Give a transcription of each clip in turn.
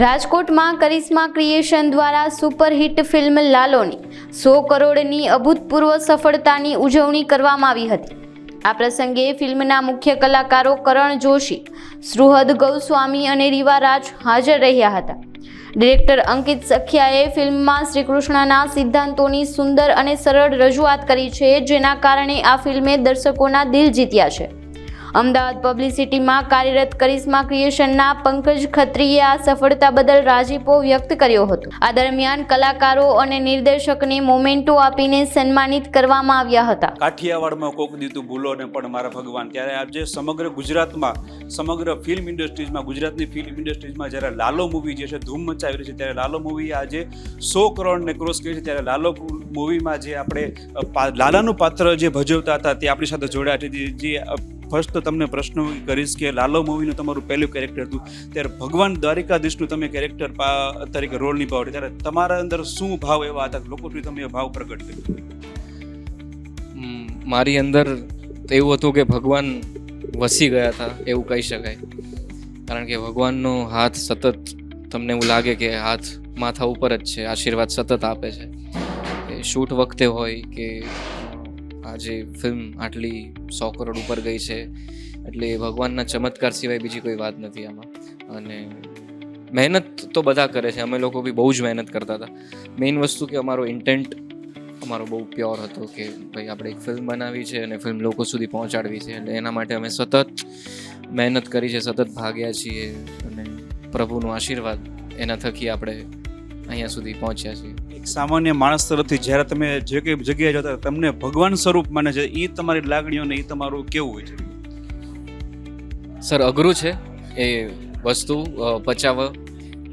રાજકોટમાં કરિશ્મા ક્રિએશન દ્વારા superhit film લાલોની. સો કરોડની અભૂતપૂર્વ સફળતાની ઉજવણી કરવામાં આવી હતી. આ પ્રસંગે ફિલ્મના મુખ્ય કલાકારો કરણ જોશી, સૃહદ ગૌસ્વામી અને રીવા રાજ હાજર રહ્યા હતા. ડિરેક્ટર અંકિત સખિયાએ ફિલ્મમાં શ્રીકૃષ્ણના સિદ્ધાંતોની સુંદર અને સરળ રજૂઆત કરી છે, જેના કારણે આ ફિલ્મે દર્શકોના દિલ જીત્યા છે. અમદાવાદ પબ્લિસિટીમાં કાર્યરત કરિશ્મા ક્રિએશનના પંકજ ખત્રીએ આ સફળતા બદલ રાજીપો વ્યક્ત કર્યો હતો. આ દરમિયાન કલાકારો અને નિર્દેશકને મોમેન્ટો આપીને સન્માનિત કરવામાં આવ્યા હતા. કાઠિયાવાડમાં કોક દીધું ભૂલો ને પણ મારા ભગવાન. ત્યારે આજે સમગ્ર ગુજરાતમાં, સમગ્ર ફિલ્મ ઇન્ડસ્ટ્રીઝમાં ગુજરાતની ફિલ્મ ઇન્ડસ્ટ્રીઝમાં જ્યારે લાલો મૂવી જે છે, ધૂમ મચાવી રહી છે, ત્યારે લાલો મૂવી આજે સો કરોડને ક્રોસ કરી છે. ત્યારે લાલો મૂવીમાં જે આપણે લાલાનું પાત્ર જે ભજવતા હતા તે આપણી સાથે જોડાયા છે. જે ફર્સ્ટ તમને પ્રશ્ન કરીશ કે લાલો મૂવીનું તમારું પહેલું કેરેક્ટર હતું. ત્યારે ભગવાન દ્વારિકાધીશનું તમે કેરેક્ટર તરીકે રોલ નિભાવો. ત્યારે તમારા અંદર શું ભાવ એવા હતા? લોકો સુધી તમે ભાવ પ્રગટ કર્યો. મારી અંદર તો એવું હતું કે ભગવાન વસી ગયા હતા, એવું કહી શકાય. કારણ કે ભગવાનનો હાથ સતત તમને એવું લાગે કે હાથ માથા ઉપર જ છે, આશીર્વાદ સતત આપે છે. શૂટ વખતે હોય કે અ, આ જે ફિલ્મ આટલી સો કરોડ ઉપર ગઈ છે. એટલે ભગવાનના ચમત્કાર સિવાય બીજી કોઈ વાત નથી આમાં. અને મહેનત તો બધા કરે છે. અમે લોકો બી બહુ જ મહેનત કરતા હતા. મેઇન વસ્તુ કે અમારો ઇન્ટેન્ટ અમારો બહુ પ્યોર હતો કે ભાઈ આપણે એક ફિલ્મ બનાવી છે અને ફિલ્મ લોકો સુધી પહોંચાડવી છે. એટલે એના માટે અમે સતત મહેનત કરી છે સતત ભાગ્યા છીએ. અને પ્રભુનો આશીર્વાદ એના થકી આપણે અહીંયા સુધી પહોંચ્યા છીએ. એક સામાન્ય માણસ તરફથી જ્યારે તમે જે કંઈ જગ્યાએ જતા તમને ભગવાન સ્વરૂપ માને છે એ તમારી લાગણીઓ ને એ તમારું કેવું હોય છે? સર, અઘરું છે એ વસ્તુ પચાવ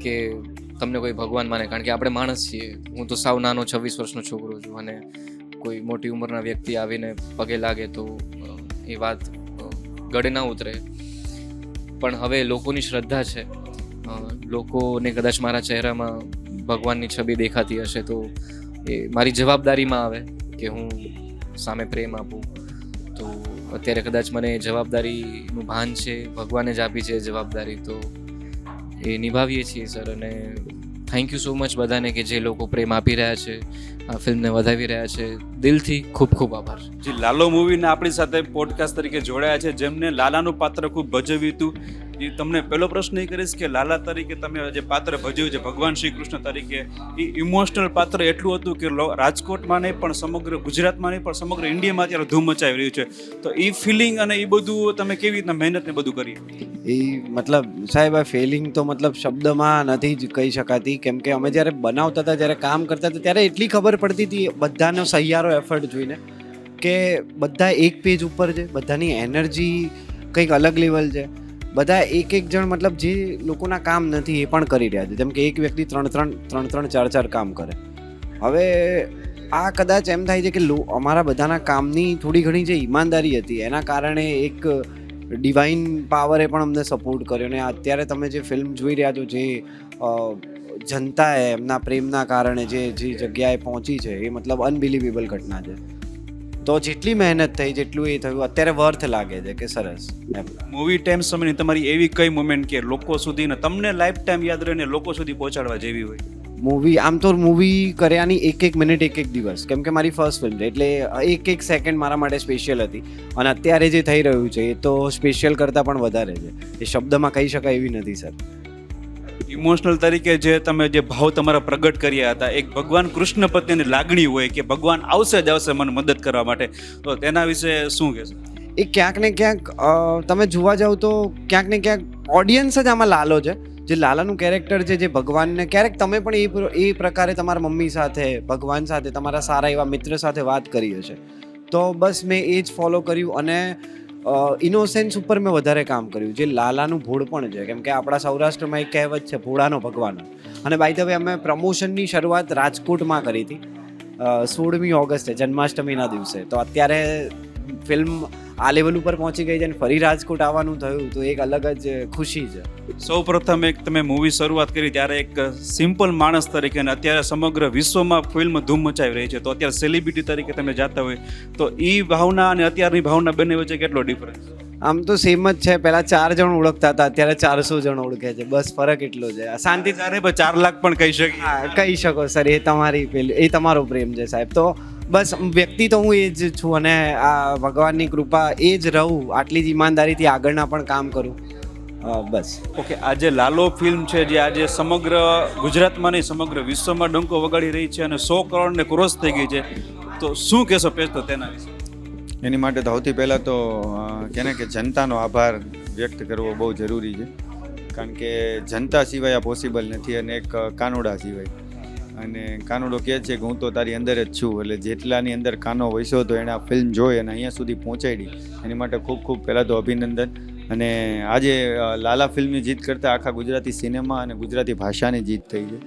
કે તમને કોઈ ભગવાન માને. કારણ કે આપણે માણસ છીએ. હું તો સાવ નાનો, છવ્વીસ વર્ષનો છોકરો છું અને કોઈ મોટી ઉંમરના વ્યક્તિ આવીને પગે લાગે તો એ વાત ગળે ના ઉતરે. પણ હવે લોકોની શ્રદ્ધા છે. લોકોને કદાચ મારા ચહેરામાં ભગવાનની છબી દેખાતી હશે તો એ મારી જવાબદારીમાં આવે કે હું સામે પ્રેમ આપું. તો અત્યારે કદાચ મને જવાબદારીનું ભાન છે, ભગવાને જ આપી છે જવાબદારી, તો એ નિભાવીએ છીએ સર. અને થેન્ક યુ સો મચ બધાને કે જે લોકો પ્રેમ આપી રહ્યા છે, આ ફિલ્મને વધાવી રહ્યા છે. દિલથી ખૂબ ખૂબ આભાર. જે, લાલો મૂવીને આપણી સાથે પોડકાસ્ટ તરીકે જોડાયા છે, જેમને લાલાનું પાત્ર ખૂબ ભજવ્યું હતું. એ તમને પહેલો પ્રશ્ન એ કરીશ કે લાલા તરીકે તમે જે પાત્ર ભજવ્યું છે, ભગવાન શ્રી કૃષ્ણ તરીકે, એ ઇમોશનલ પાત્ર એટલું હતું કે રાજકોટમાં નહીં પણ સમગ્ર ગુજરાતમાં નહીં પણ સમગ્ર ઇન્ડિયામાં અત્યારે ધૂમ મચાવી રહ્યું છે. તો એ ફિલિંગ અને એ બધું તમે કેવી રીતના મહેનત ને બધું કરી? એ મતલબ સાહેબ, આ ફિલિંગ તો મતલબ શબ્દમાં નથી જ કહી શકાતી. કેમ કે અમે જ્યારે બનાવતા હતા, જ્યારે કામ કરતા હતા, ત્યારે એટલી ખબર પડતી હતી બધાનો સહિયારો એફર્ટ જોઈને કે બધા એક પેજ ઉપર છે, બધાની એનર્જી કંઈક અલગ લેવલ છે. બધા એક એક જણ મતલબ જે લોકોના કામ નથી એ પણ કરી રહ્યા છે. જેમ કે એક વ્યક્તિ ત્રણ ત્રણ ત્રણ ત્રણ, ચાર ચાર કામ કરે. હવે આ કદાચ એમ થાય છે કે લો, અમારા બધાના કામની થોડી ઘણી જે ઈમાનદારી હતી, એના કારણે એક ડિવાઇન પાવરે પણ અમને સપોર્ટ કર્યો. અને અત્યારે તમે જે ફિલ્મ જોઈ રહ્યા છો, જે જનતાએ એમના પ્રેમના કારણે જે જે જગ્યાએ પહોંચી છે, એ મતલબ અનબિલિવેબલ ઘટના છે. તો જેટલી મહેનત થઈ જેટલું એ થયું અત્યારે વર્થ લાગે છે કે સરસ. મૂવી ટાઈમ સમયની તમારી એવી કઈ મુમેન્ટ કે લોકો સુધી ને તમને લાઈફ ટાઈમ યાદ રહીને લોકો સુધી પહોંચાડવા જેવી હોય? મૂવી આમ તો મૂવી કર્યાની એક એક મિનિટ એક એક દિવસ. કેમ કે મારી ફર્સ્ટ ફિલ્મ છે એટલે એક એક સેકન્ડ મારા માટે સ્પેશિયલ હતી. અને અત્યારે જે થઈ રહ્યું છે એ તો સ્પેશિયલ કરતાં પણ વધારે છે. એ શબ્દમાં કહી શકાય એવી નથી સર ઇમોશનલ તરીકે જે તમે જે ભાવ તમારા પ્રગટ કર્યા હતા, એક ભગવાન કૃષ્ણ પ્રત્યેની લાગણી હોય કે ભગવાન આવશે જ આવશે મને મદદ કરવા માટે, તો તેના વિશે શું કહેશો? એ ક્યાંક ને ક્યાંક તમે જોવા જાવ તો ક્યાંક ને ક્યાંક ઓડિયન્સ જ આમાં લાલો છે. જે લાલાનું કેરેક્ટર છે, જે ભગવાનને, ક્યારેક તમે પણ એ એ પ્રકારે તમારા મમ્મી સાથે, ભગવાન સાથે, તમારા સારા એવા મિત્ર સાથે વાત કરી હશે. તો બસ મેં એ જ ફોલો કર્યું અને ઇનોસેન્સ ઉપર મેં વધારે કામ કર્યું. જે લાલાનું ભૂળ પણ છે. કેમ કે આપણા સૌરાષ્ટ્રમાં એક કહેવત છે, ભોળાનો ભગવાન. અને બાય ધ વે અમે પ્રમોશનની શરૂઆત રાજકોટમાં કરી હતી. સોળમી ઓગસ્ટે, જન્માષ્ટમીના દિવસે. તો અત્યારે ફિલ્મ આ લેવલ ઉપર પહોંચી ગઈ છે અને ફરી રાજકોટ આવવાનું થયું તો એક અલગ જ ખુશી છે. સૌ પ્રથમ એક તમે મૂવી શરૂઆત કરી ત્યારે એક સિમ્પલ માણસ તરીકે અને અત્યારે સમગ્ર વિશ્વમાં ફિલ્મ ધૂમ મચાવી રહી છે. તો અત્યારે સેલિબ્રિટી તરીકે તમે જાતા હોય તો એ ભાવના અને અત્યારની ભાવના બંને વચ્ચે કેટલો ડિફરન્સ આમ તો સેમ જ છે. પહેલા ચાર જણ ઓળખતા હતા અત્યારે ચારસો જણ ઓળખે છે. બસ ફરક એટલો છે. શાંતિ ચારે ચાર લાખ પણ કહી શકે કહી શકો સર. એ તમારી પેલી એ તમારો પ્રેમ છે સાહેબ. તો બસ વ્યક્તિ તો હું એ જ છું અને આ ભગવાનની કૃપા એ જ રહું આટલી જ ઈમાનદારીથી આગળના પણ કામ કરું. બસ. ઓકે આજે લાલો ફિલ્મ છે જે આજે સમગ્ર ગુજરાતમાં નહીં સમગ્ર વિશ્વમાં ડંકો વગાડી રહી છે અને સો કરોડને ક્રોસ થઈ ગઈ છે તો શું કહેશો પેજ તો તેના વિશે? એની માટે તો સૌથી પહેલાં તો કહે કેને કે જનતાનો આભાર વ્યક્ત કરવો બહુ જરૂરી છે. કારણ કે જનતા સિવાય આ પોસિબલ નથી અને એક કાનુડા સિવાય. અને કાનુડો કહે છે કે હું તો તારી અંદર જ છું, એટલે જેટલાની અંદર કાનો વૈસો તો એણે આ ફિલ્મ જોઈ અને અહીંયા સુધી પહોંચાડી. એની માટે ખૂબ ખૂબ પહેલાં તો અભિનંદન. અને આજે લાલા ફિલ્મની જીત કરતાં આખા ગુજરાતી સિનેમા અને ગુજરાતી ભાષાની જીત થઈ છે.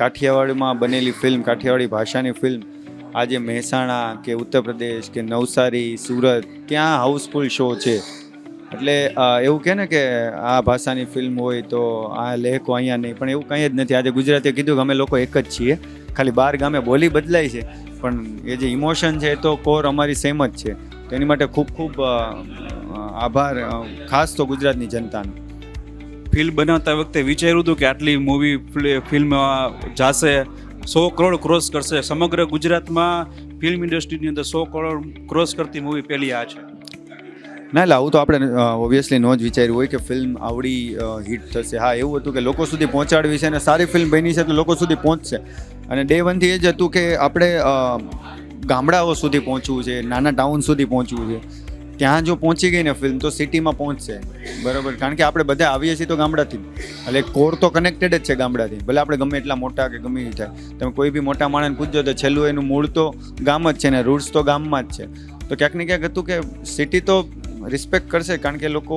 કાઠિયાવાડમાં બનેલી ફિલ્મ કાઠિયાવાડી ભાષાની ફિલ્મ આજે મહેસાણા કે ઉત્તર પ્રદેશ કે નવસારી, સુરત ત્યાં હાઉસફુલ શો છે? એટલે એવું કહે ને કે આ ભાષાની ફિલ્મ હોય તો આ લેખો અહીંયા નહીં. પણ એવું કંઈ જ નથી. આજે ગુજરાતીએ કીધું કે અમે લોકો એક જ છીએ. ખાલી બાર ગામે બોલી બદલાય છે. પણ એ જે ઇમોશન છે એ તો કોર અમારી સેમ જ છે. તો એની માટે ખૂબ ખૂબ આભાર ખાસ તો ગુજરાતની જનતાનો. ફિલ્મ બનાવતા વખતે વિચાર્યું હતું કે આટલી મૂવી ફિલ્મ જાશે, સો કરોડ ક્રોસ કરશે. સમગ્ર ગુજરાતમાં ફિલ્મ ઇન્ડસ્ટ્રીની અંદર સો કરોડ ક્રોસ કરતી મૂવી પહેલી આ છે. ના એટલે આવું તો આપણે ઓબ્વિયસલી નો જ વિચાર્યું હોય કે ફિલ્મ આવડી હિટ થશે. હા, એવું હતું કે લોકો સુધી પહોંચાડવી છે અને સારી ફિલ્મ બની છે તો લોકો સુધી પહોંચશે. અને ડે વનથી એ જ હતું કે આપણે ગામડાઓ સુધી પહોંચવું છે, નાના ટાઉન સુધી પહોંચવું છે. ત્યાં જો પહોંચી ગઈ ને ફિલ્મ તો સિટીમાં પહોંચશે. બરાબર? કારણ કે આપણે બધા આવીએ છીએ તો ગામડાથી. એટલે કોર તો કનેક્ટેડ જ છે ગામડાથી. ભલે આપણે ગમે એટલા મોટા કે ગમે એ થાય. તમે કોઈ બી મોટા માણસને પૂછજો તો છેલ્લું એનું મૂળ તો ગામ જ છે ને રૂટ્સ તો ગામમાં જ છે. તો ક્યાંક ને ક્યાંક હતું કે સિટી તો રિસ્પેક્ટ કરશે કારણ કે લોકો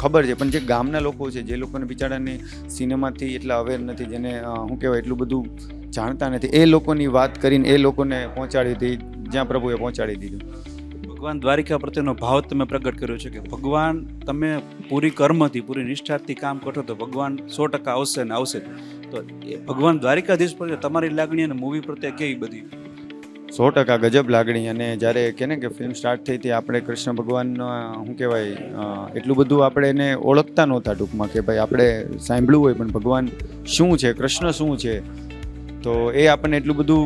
ખબર છે. પણ જે ગામના લોકો છે, જે લોકોને બિચારાને સિનેમાથી એટલા અવેર નથી, જેને શું કહેવાય, એટલું બધું જાણતા નથી, એ લોકોની વાત કરીને એ લોકોને પહોંચાડી હતી જ્યાં પ્રભુએ પહોંચાડી દીધું. ભગવાન દ્વારિકા પ્રત્યેનો ભાવ તમે પ્રગટ કર્યો છે કે ભગવાન તમે પૂરી કર્મથી, પૂરી નિષ્ઠાથી કામ કરશો તો ભગવાન સો ટકા આવશે ને આવશે તો એ ભગવાન દ્વારિકાધીશ પર તમારી લાગણી અને મૂવી પ્રત્યે કેવી બધી? સો ટકા ગજબ લાગણી અને જ્યારે કે ને કે ફિલ્મ સ્ટાર્ટ થઈ હતી, આપણે કૃષ્ણ ભગવાનના, શું કહેવાય એટલું બધું આપણે એને ઓળખતા નહોતા ટૂંકમાં કે ભાઈ આપણે સાંભળ્યું હોય, પણ ભગવાન શું છે, કૃષ્ણ શું છે? તો એ આપણને એટલું બધું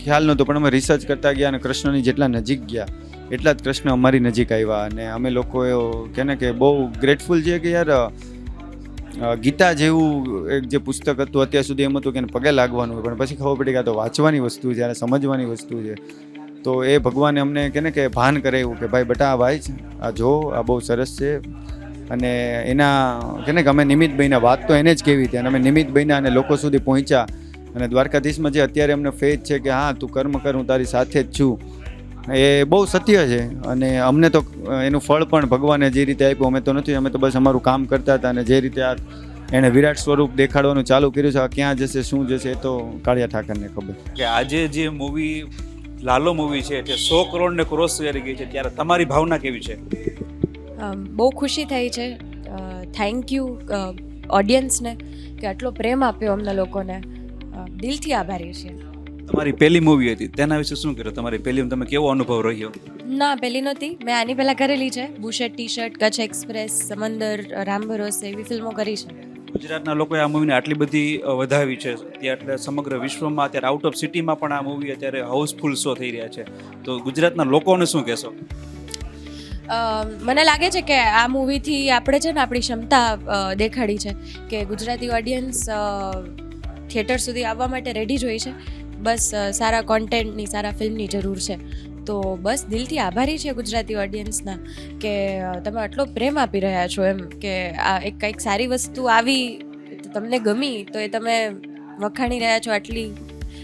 ખ્યાલ નહોતો, પણ અમે રિસર્ચ કરતા ગયા અને કૃષ્ણની જેટલા નજીક ગયા, એટલા જ કૃષ્ણ અમારી નજીક આવ્યા અને અમે લોકો કે ને કે બહુ ગ્રેટફુલ છીએ કે યાર ગીતા જેવું એક જે પુસ્તક હતું અત્યાર સુધી એમ હતું કે એને પગે લાગવાનું પણ પછી ખબર પડી કે આ તો વાંચવાની વસ્તુ છે અને સમજવાની વસ્તુ છે. તો એ ભગવાને અમને કે ને કે ભાન કરાવ્યું કે ભાઈ બટા આ વાંચ, આ જો, આ બહુ સરસ છે. અને એના કે ને કે અમે નિમિત બન્યા, વાત તો એને જ કેવી હતી. અને અમે નિમિત બન્યા અને લોકો સુધી પહોંચ્યા. અને દ્વારકાધીશમાં જે અત્યારે અમને ફેજ છે કે હા, તું કર્મ કર, હું તારી સાથે જ છું. એ બહુ સત્ય છે. અને અમને તો એનું ફળ પણ ભગવાને જે રીતે આપ્યું અમે તો નથી અમે તો બસ અમારું કામ કરતા હતા અને જે રીતે આ એણે વિરાટ સ્વરૂપ દેખાડવાનું ચાલુ કર્યું છે ક્યાં જશે શું જશે એ તો કાળિયા ઠાકરને ખબર. કે આજે જે મૂવી લાલો મૂવી છે તે સો કરોડને ક્રોસ કરી ગઈ છે ત્યારે તમારી ભાવના કેવી છે? બહુ ખુશી થઈ છે. થેન્ક યુ ઓડિયન્સને કે આટલો પ્રેમ આપ્યો અમને લોકોને. દિલથી આભારી છીએ. તમારી પહેલી મૂવી હતી. તેના વિશે શું કર્યું? તમારી પહેલી તમે કેવો અનુભવ રહ્યો? ના પહેલી નહોતી. મેં આની પહેલાં કરેલી છે. બુશેટ T shirt Kutch express Samandar Ram Bharose એવી ફિલ્મો કરી છે. ગુજરાતના લોકોએ આ મૂવીને આટલી બધી વધાવી છે. એટલે સમગ્ર વિશ્વમાં અત્યારે આઉટ ઓફ સિટીમાં પણ આ મૂવી અત્યારે હાઉસફુલ શો થઈ રહ્યા છે. તો ગુજરાતના લોકોને શું કહેશો? મને લાગે છે કે આ મૂવીથી આપણે છે ને આપણી ક્ષમતા દેખાડી છે કે ગુજરાતી ઓડિયન્સ થિયેટર સુધી આવવા માટે રેડી જ હોય છે. બસ સારા કોન્ટેન્ટની સારા ફિલ્મની જરૂર છે. તો બસ દિલથી આભારી છે ગુજરાતી ઓડિયન્સના કે તમે આટલો પ્રેમ આપી રહ્યા છો એમ કે આ એક કંઈક સારી વસ્તુ આવી તમને ગમી તો એ તમે વખાણી રહ્યા છો આટલી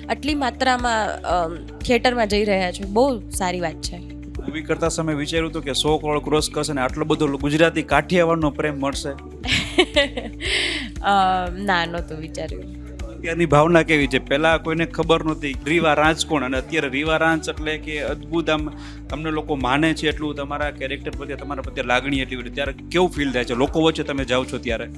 આટલી માત્રામાં થિયેટરમાં જઈ રહ્યા છો. બહુ સારી વાત છે. મૂવી કરતા સમયે વિચાર્યું હતું કે સો કરોડ ક્રોસ કરશે ને આટલો બધો ગુજરાતી કાઠિયાવાડનો પ્રેમ મળશે. ના નહોતું વિચાર્યું. અત્યારની ભાવના કેવી છે? પહેલાં કોઈને ખબર નહોતી. રીવા રાંચ કોણ? અને અત્યારે રીવા રાંચ એટલે કે અદ્ભુત આમ તમને લોકો માને છે એટલું તમારા કેરેક્ટર પ્રત્યે, તમારા પ્રત્યે લાગણી એટલી બધી. ત્યારે કેવું ફીલ થાય છે? લોકો વચ્ચે તમે જાઓ છો ત્યારે?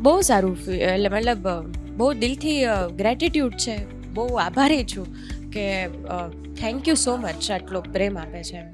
બહુ સારું એટલે મતલબ બહુ દિલથી ગ્રેટિટ્યૂડ છે. બહુ આભારી છું કે થેન્ક યુ સો મચ આટલો પ્રેમ આપે છે એમ.